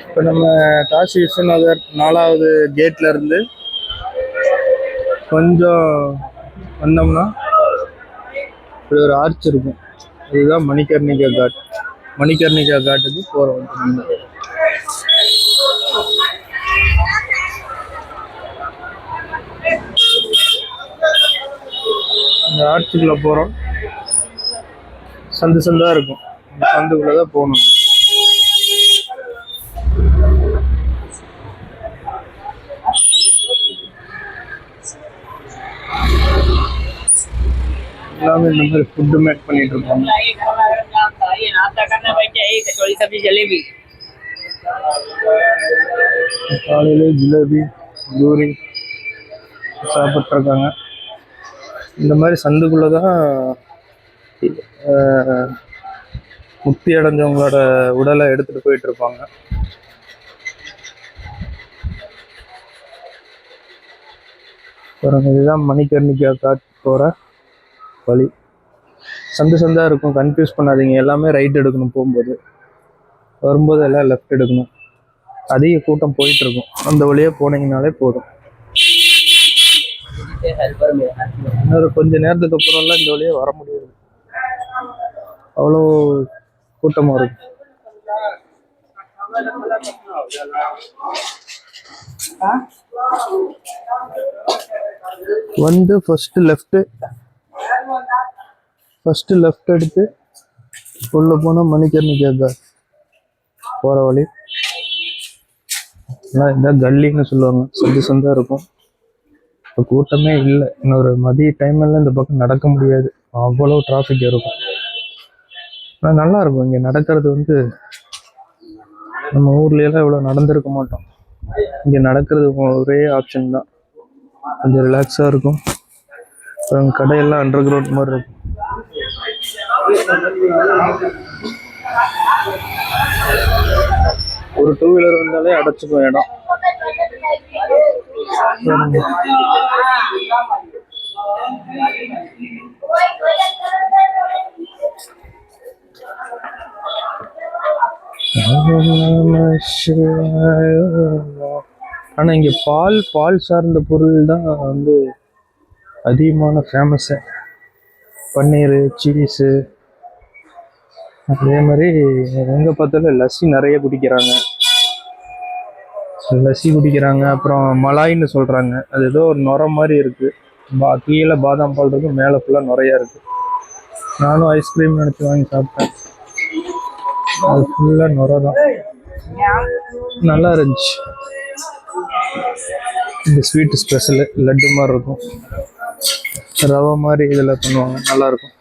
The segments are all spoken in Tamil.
இப்போ நம்ம காசி விஸ்வநகர் நாலாவது கேட்ல இருந்து கொஞ்சம் வந்தோம்னா இப்படி ஒரு ஆர்ச் இருக்கும். இதுதான் மணிகர்ணிகா காட் மணிகர்ணிகா காட்டுக்கு போகிறோம் இந்த ஆர்ச்சுக்குள்ளே போகிறோம் சந்து சந்தாக இருக்கும். இந்த சந்துக்குள்ள தான் போகணும். எல்லாமே இந்த மாதிரி ஃபுட்டு மேக் பண்ணிட்டு இருப்பாங்க ஜிலேபி காலையிலே ஜிலேபி தூரி சாப்பிட்ருக்காங்க இந்த மாதிரி சந்துக்குள்ளே தான் முக்தி அடைஞ்சவங்களோட உடலை எடுத்துகிட்டு போயிட்டுருப்பாங்க பாருங்க இதுதான் மணிக்கர்ணிக்கா காட்டு போகிற வழி சந்து சந்தாக இருக்கும். கன்ஃபியூஸ் பண்ணாதீங்க. எல்லாமே ரைட் எடுக்கணும் போகும்போது. வரும்போது எல்லாம் லெஃப்ட் எடுக்கணும். அதிக கூட்டம் போயிட்டுருக்கும். அந்த வழியாக போனீங்கனாலே போதும். இன்னொரு கொஞ்ச நேரத்துக்கு அப்புறம்லாம் இந்த வழியாக வர முடியாது. அவ்வளோ கூட்டமாக இருக்கும். வந்து ஃபர்ஸ்ட் லெஃப்ட்டு ஃபர்ஸ்ட் லெஃப்ட் எடுத்து உள்ள போனா மணிக்கர்ணி கேட்க போற வழி. எல்லாம் இதான் கல்லின்னு சொல்லுவாங்க. சந்து சந்தா இருக்கும். இப்போ கூட்டமே இல்லை. இன்னொரு மதிய டைம்ல இந்த பக்கம் நடக்க முடியாது. அவ்வளோ டிராஃபிக் இருக்கும். ஆனால் நல்லா இருக்கும். இங்கே நடக்கிறது வந்து நம்ம ஊர்ல எல்லாம் இவ்வளோ நடந்திருக்க மாட்டோம். இங்கே நடக்கிறது ஒரே ஆப்ஷன் தான். கொஞ்சம் ரிலாக்ஸாக இருக்கும். அப்புறம் கடையெல்லாம் அண்டர் கிரவுண்ட் மாதிரி இருக்கும் ஒரு டூ வீலர் வந்தாலே அடைச்சிக்கும் இடம். ஆனால் இங்கே பால் பால் சார்ந்த பொருள் தான் வந்து அதிகமான ஃபேமஸ்ஸு பன்னீர் சீஸு அதே மாதிரி எங்கே பார்த்தாலும் லஸ்ஸி நிறைய குடிக்கிறாங்க. லஸ்ஸி குடிக்கிறாங்க அப்புறம் மலாயின்னு சொல்கிறாங்க அது ஏதோ ஒரு நுர மாதிரி இருக்குது பா கீழே பாதாம் பால் இருக்கு மேலே ஃபுல்லாக நிறையா இருக்குது நானும் ஐஸ்கிரீம் நினச்சி வாங்கி சாப்பிட்டேன். அது ஃபுல்லாக நுர தான். நல்லா இருந்துச்சு. இந்த ஸ்வீட்டு ஸ்பெஷலு லட்டு மாதிரி இருக்கும். ரவை மாதிரி இதில் பண்ணுவாங்க. நல்லா இருக்கும்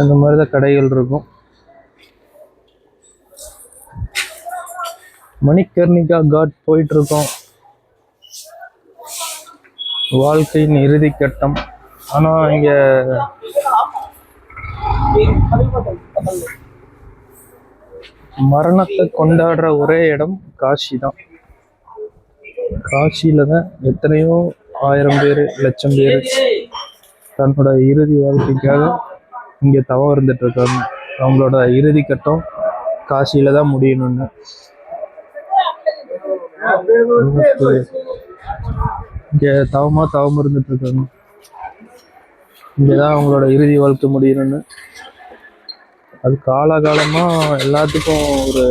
இந்த மாதிரி தான் கடைகள் இருக்கும். மணிக்கர்ணிகா காட் போயிட்டு இருக்கோம் வாழ்க்கையின் இறுதி கட்டம். ஆனா இங்க மரணத்தை கொண்டாடுற ஒரே இடம் காஷி தான் காசியில தான் எத்தனையோ ஆயிரம் பேர் லட்சம் பேர் தன்னோட இறுதி வாழ்க்கைக்காக இங்கே தவம் இருந்துட்டு இருக்காங்க அவங்களோட இறுதி கட்டம் காசியில தான் முடியணும்னு. இங்கே தவமாக தவம் இருந்துட்டு இருக்காங்க இங்கதான் அவங்களோட இறுதி வாழ்க்கை முடியணும்னு. அது காலகாலமாக எல்லாத்துக்கும் ஒரு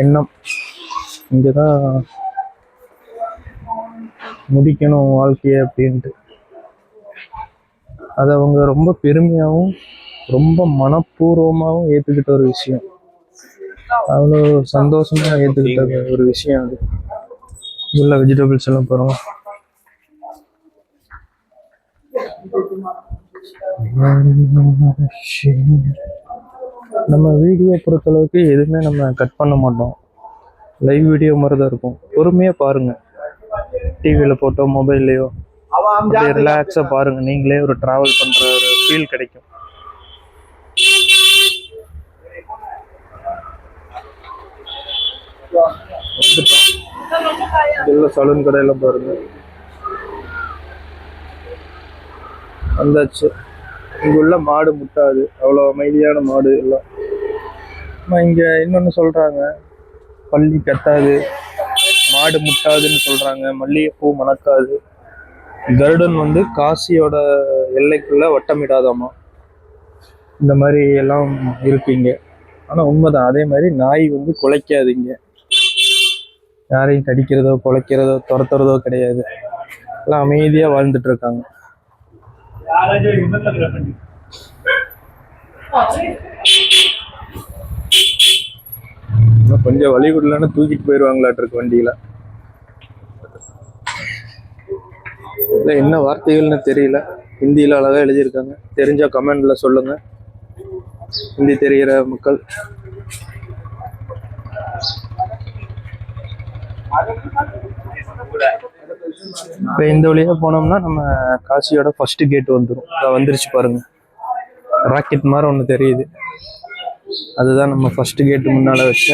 எண்ணம். இங்கதான் முடிக்கணும் வாழ்க்கையை அப்படின்ட்டு. அது அவங்க ரொம்ப பெருமையாகவும் ரொம்ப மனப்பூர்வமாகவும் ஏற்றுக்கிட்ட ஒரு விஷயம். அவ்வளோ சந்தோஷமாக ஏற்றுக்கிட்ட ஒரு விஷயம் அது. உள்ள வெஜிடபிள்ஸ் எல்லாம் போகிறோம் நம்ம வீடியோ பொறுத்தளவுக்கு எதுவுமே நம்ம கட் பண்ண மாட்டோம். லைவ் வீடியோ மாதிரி தான் இருக்கும் பொறுமையாக பாருங்கள் டிவியில் போட்டோ மொபைல்லையோ அப்படியே ரிலாக்ஸாக பாருங்கள் நீங்களே ஒரு ட்ராவல் பண்ணுற ஒரு ஃபீல் கிடைக்கும். வந்துட்டோம். உள்ள சலூன் கடையெல்லாம் பாருங்க. வந்தாச்சு இங்குள்ள மாடு முட்டாது. அவ்வளோ அமைதியான மாடு எல்லாம். ஆனா இங்கே இன்னொன்று சொல்கிறாங்க பள்ளி கத்தாது. மாடு முட்டாதுன்னு சொல்கிறாங்க மல்லிகைப்பூ மணக்காது. கருடன் வந்து காசியோட எல்லைக்குள்ளே வட்டமிடாதாமா. இந்த மாதிரி எல்லாம் இருப்பீங்க ஆனால் உண்மைதான். அதே மாதிரி நாய் வந்து குலைக்காதீங்க யாரையும் கடிக்கிறதோ குலைக்கிறதோ துரத்துறதோ கிடையாது. எல்லாம் அமைதியாக வாழ்ந்துட்டு இருக்காங்க. இன்னும் கொஞ்சம் வழி விடலன்னு தூக்கிட்டு போயிடுவாங்களாட்டு இருக்கு வண்டியில. இல்ல என்ன வார்த்தைகள்னு தெரியல. ஹிந்தியில அழகா எழுதியிருக்காங்க. தெரிஞ்சா கமெண்ட்ல சொல்லுங்க. ஹிந்தி தெரிகிற மக்கள். இப்போ இந்த வழியாக போனோம்னா நம்ம காசியோட ஃபர்ஸ்ட் கேட் வந்துடும் அதை வந்துருச்சு பாருங்க. ராக்கெட் மாதிரி ஒன்று தெரியுது. அதுதான் நம்ம ஃபர்ஸ்ட் கேட்டு முன்னால் வச்ச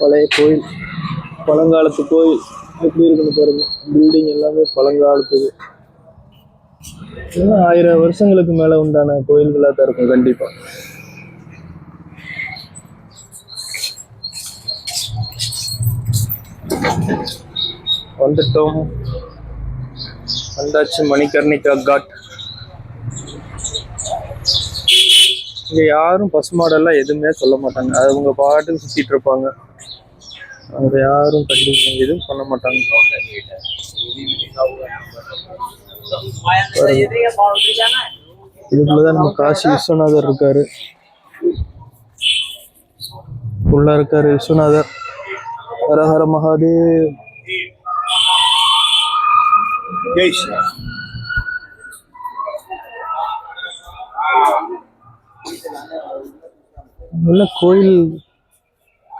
பழைய கோயில். பழங்காலத்து கோயில். எப்படி இருக்குன்னு பாருங்க. பில்டிங் எல்லாமே பழங்காலத்துக்கு. இன்னும் ஆயிரம் வருஷங்களுக்கு மேல உண்டான கோயில்களாக தான் இருக்கும் கண்டிப்பாக வந்துட்டோம். வந்தாச்சு மணிகர்ணிகா காட் இங்க யாரும் பசுமாடெல்லாம் எதுவுமே சொல்ல மாட்டாங்க. அது அவங்க பாட்டுக்கு சுத்திட்டு இருப்பாங்க. அவங்க யாரும் கண்டிப்பாக எதுவும் பண்ண மாட்டாங்க. இதுக்குள்ளதான் நம்ம காசி விஸ்வநாதர் இருக்காரு. உள்ள இருக்காரு விஸ்வநாதர். ஹரஹர மகாதேவ். நல்ல கோயில்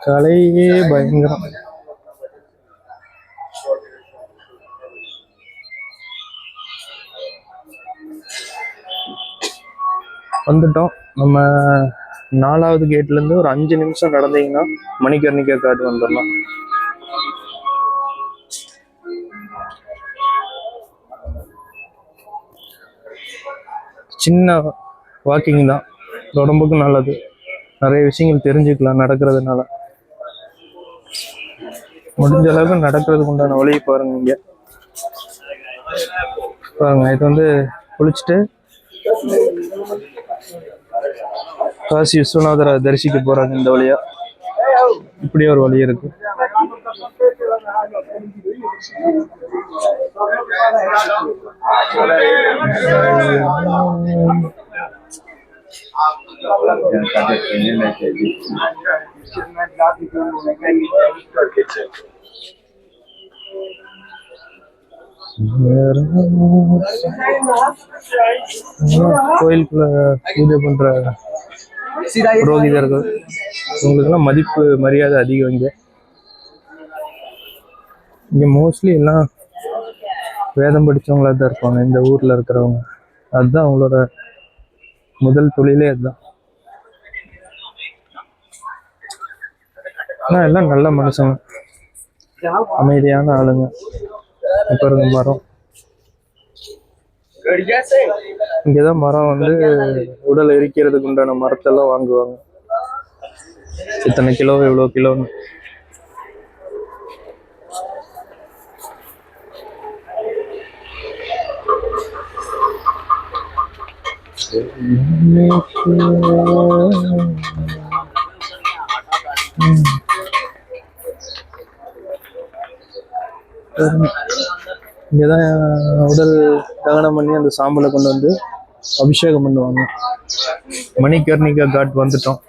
கலையே பயங்கரம். வந்துட்டோம். நம்ம நாலாவது கேட்ல இருந்து ஒரு அஞ்சு நிமிஷம் நடந்தீங்கன்னா மணிக்கர்ணிக்க காட்டு வந்துடலாம். சின்ன வாக்கிங் தான். உடம்புக்கு நல்லது. நிறைய விஷயங்கள் தெரிஞ்சுக்கலாம் நடக்கிறதுனால. முடிஞ்ச அளவுக்கு நடக்கிறதுக்கு உண்டான வழியை பாருங்க இங்க. பாருங்க இது வந்து குளிச்சுட்டு காசி விஸ்வநாதரை தரிசிக்க போறாங்க இந்த வழியா. இப்படி ஒரு வழி இருக்கு. கோயிலுக்குள்ள பூஜை பண்ற புரோகிதர்கள் இவங்களுக்குலாம் மதிப்பு மரியாதை அதிகம் இங்கே. இங்கே மோஸ்ட்லி எல்லாம் வேதம் படித்தவங்களாக தான் இருப்பாங்க. இந்த ஊரில் இருக்கிறவங்க. அதுதான் அவங்களோட முதல் தொழிலே அதுதான். ஆனால் எல்லாம் நல்ல மனுஷங்க. அமைதியான ஆளுங்க. இப்போ இருந்த மரம் இங்கதான் மரம் வந்து உடல் எரிக்கிறதுக்கு உண்டான மரத்தெல்லாம் வாங்குவாங்க. இத்தனை கிலோ இவ்வளோ கிலோன்னு. இங்கதான் உடல் தகனம் பண்ணி அந்த சாம்பலை கொண்டு வந்து அபிஷேகம் பண்ணுவாங்க. மணிகர்ணிகா காட் வந்துட்டோம்.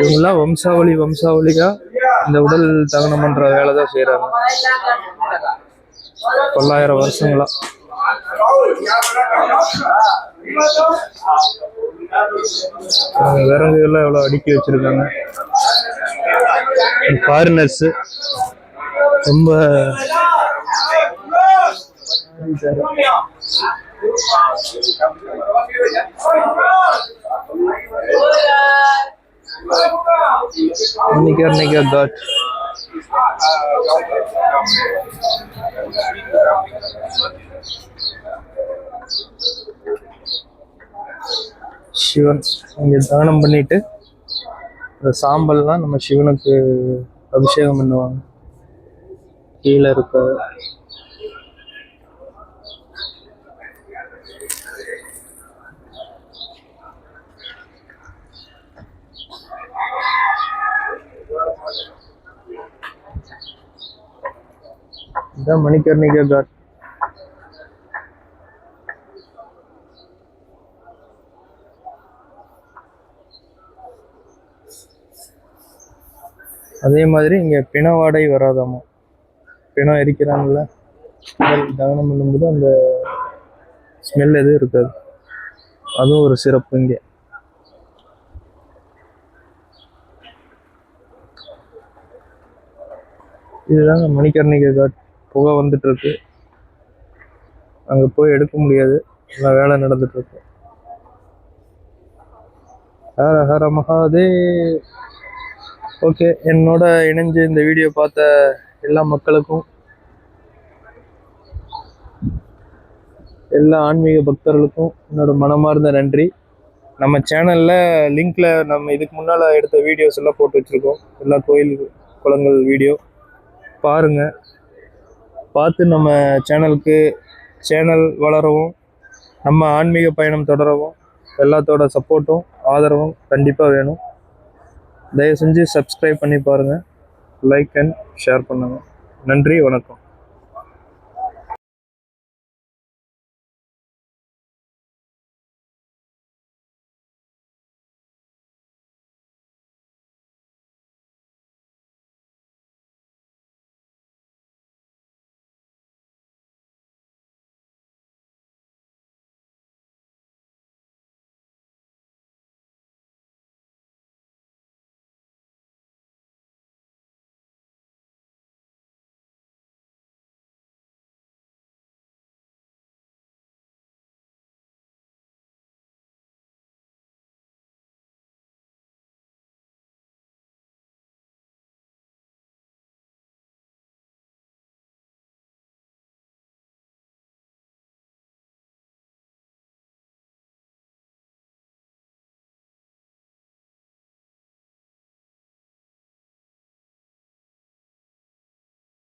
இவங்கெல்லாம் வம்சாவளி வம்சாவளியா இந்த உடல் தகனம் பண்ற வேலை தான் செய்யறாங்க பல்லாயிரம் வருஷங்களா. விறகுகள்லாம் விறகு எல்லாம் எவ்வளவு அடுக்கி வச்சிருக்காங்க. ஃபாரினர்ஸ் ரொம்ப மணிகர்ணிகா காட் சிவன் இங்கே தானம் பண்ணிட்டு இந்த சாம்பல்லாம் நம்ம சிவனுக்கு அபிஷேகம் பண்ணுவாங்க. கீழே இருக்க இதான் மணிகர்ணிகா காட். அதே மாதிரி இங்கே பிண வாடை வராதாமா? பிணம் எரிக்கிறாங்கல்ல? தகனம் பண்ணும்போது அந்த ஸ்மெல் எதுவும் இருக்காது. அதுவும் ஒரு சிறப்பு இங்கே. இதுதாங்க மணிகர்ணிகை காட். புகை வந்துட்டு இருக்கு அங்கே போய் எடுக்க முடியாது. நல்லா வேலை நடந்துட்டு இருக்கு ஹர ஹர மகாதே ஓகே என்னோட இணைஞ்சு இந்த வீடியோ பார்த்த எல்லா மக்களுக்கும் எல்லா ஆன்மீக பக்தர்களுக்கும் என்னோட மனமார்ந்த நன்றி. நம்ம சேனலில் லிங்கில் நம்ம இதுக்கு முன்னால் எடுத்த வீடியோஸ் எல்லாம் போட்டு வச்சுருக்கோம். எல்லா கோயில் குளங்கள் வீடியோ. பாருங்கள் பார்த்து நம்ம சேனலுக்கு சேனல் வளரவும் நம்ம ஆன்மீக பயணம் தொடரவும் எல்லாத்தோட சப்போர்ட்டும் ஆதரவும் கண்டிப்பாக வேணும். தயவு செஞ்சு சப்ஸ்கிரைப் பண்ணி பாருங்கள் லைக் அண்ட் ஷேர் பண்ணுங்கள் நன்றி வணக்கம்.